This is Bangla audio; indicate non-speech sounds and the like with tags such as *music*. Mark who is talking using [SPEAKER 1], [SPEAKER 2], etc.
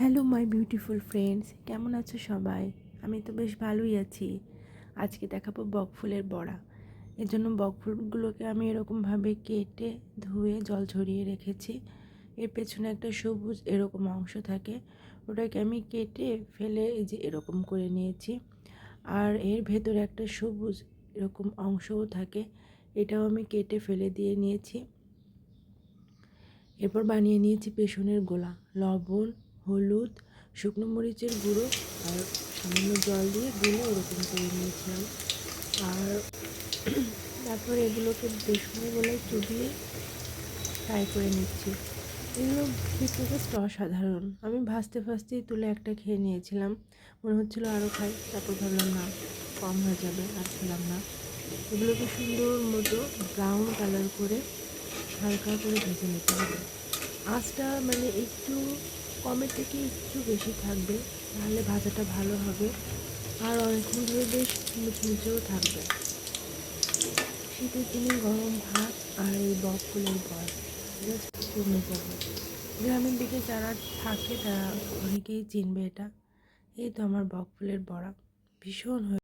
[SPEAKER 1] হ্যালো মাই বিউটিফুল ফ্রেন্ডস কেমন আছো সবাই? আমি তো বেশ ভালোই আছি। আজকে দেখাবো বকফুলের বড়া। এর জন্য বকফুলগুলোকে আমি এরকমভাবে কেটে ধুয়ে জল ঝরিয়ে রেখেছি। এর পেছনে একটা সবুজ এরকম অংশ থাকে। ওটাকে আমি কেটে ফেলে এই যে এরকম করে নিয়েছি। আর এর ভেতরে একটা সবুজ এরকম অংশও থাকে। এটাও আমি কেটে ফেলে দিয়ে নিয়েছি। এরপর বানিয়ে নিয়েছি পেছনের গোলা। লবণ হলুদ, শুকনো মরিচের গুঁড়ো আর সামান্য জল দিয়ে গুলে ওরকম করে নিয়েছিলাম। আর *clears throat* তারপর এগুলোকে বেসনে বলে চুবিয়ে ফ্রাই করে নিচ্ছি। এগুলো খেতে জাস্ট অসাধারণ। আমি ভাজতে ভাজতেই তুলে একটা খেয়ে নিয়েছিলাম। মনে হচ্ছিল আরও খাই, তারপর ভাবলাম না, কম হয়ে যাবে, আর খেলাম না। এগুলোকে সুন্দর মতো ব্রাউন কালার করে হালকা করে ভেজে নিতে হবে। আঁচটা মানে একটু কমের থেকে একটু বেশি থাকবে তাহলে ভাজাটা ভালো হবে। আর অনেকক্ষণ ধরে বেশ মুচমুচেও থাকবে। শীতের দিনে গরম ভাত আর এই বকফুলের বয় জাস্ট কমে যাবে গ্রামের দিকে যারা থাকে, তারা অনেকেই চিনবে এটা। এই তো আমার বকফুলের বড়া। ভীষণ হয়ে